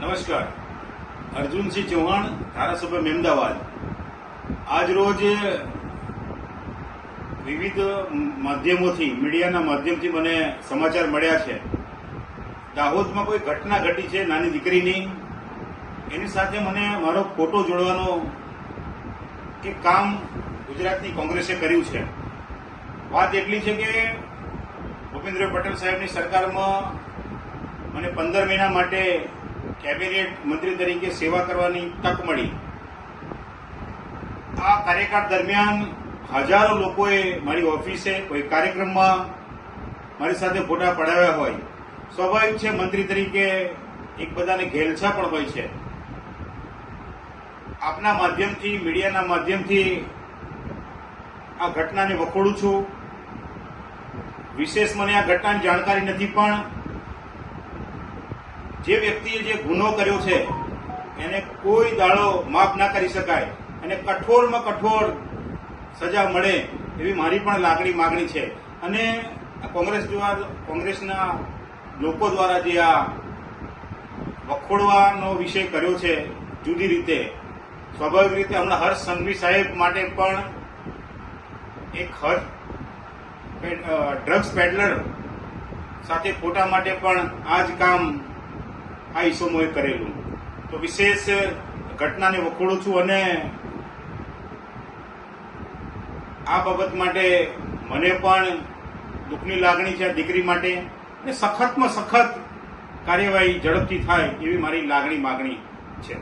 નમસ્કાર. અર્જુનસિંહ ચૌહાણ, ધારાસભ્ય મહેમદાવાદ આજ રોજ વિવિધ માધ્યમોથી, મીડિયાના માધ્યમથી મને સમાચાર મળ્યા છે. દાહોદમાં કોઈ ઘટના ઘટી છે, નાની દીકરીની? એની સાથે મને મારો ફોટો જોડવાનો કે કામ ગુજરાતની કોંગ્રેસે કર્યું છે. વાત એટલી છે કે ભૂપેન્દ્ર પટેલ સાહેબની સરકારમાં મને પંદર મહિના માટે કેબિનેટ મંત્રી તરીકે સેવા કરવાની તક મળી. આ કાર્યકાળ દરમિયાન હજારો લોકોએ મારી ઓફિસે કોઈ કાર્યક્રમમાં મારી સાથે ફોટા પડાવ્યા હોય. સ્વાભાવિક છે, મંત્રી તરીકે એક બધાને ઘેલછા પણ હોય છે. આપના માધ્યમથી, મીડિયાના માધ્યમથી આ ઘટનાને વખોડું છું. વિશેષ મને આ ઘટનાની જાણકારી નથી, પણ જે વ્યક્તિએ જે ગુનો કર્યો છે, એને કોઈ દાડો માફ ના કરી શકાય. અને કઠોરમાં કઠોર સજા મળે એવી મારી પણ લાગણી માગણી છે. અને કોંગ્રેસ દ્વારા, કોંગ્રેસના લોકો દ્વારા જે આ વખોડવાનો વિષય કર્યો છે, જુદી રીતે. સ્વાભાવિક રીતે હમણાં હર્ષ સંઘવી સાહેબ માટે પણ એક હર્ષ ડ્રગ્સ પેડલર સાથે ફોટા માટે પણ આ જ કામ આ ઈસમોએ કરેલું. તો વિશેષ ઘટનાને વખોડું છું અને આ બાબત માટે મને પણ દુઃખની લાગણી છે આ દીકરી માટે અને સખતમાં સખત કાર્યવાહી ઝડપથી થાય એવી મારી લાગણી માગણી છે.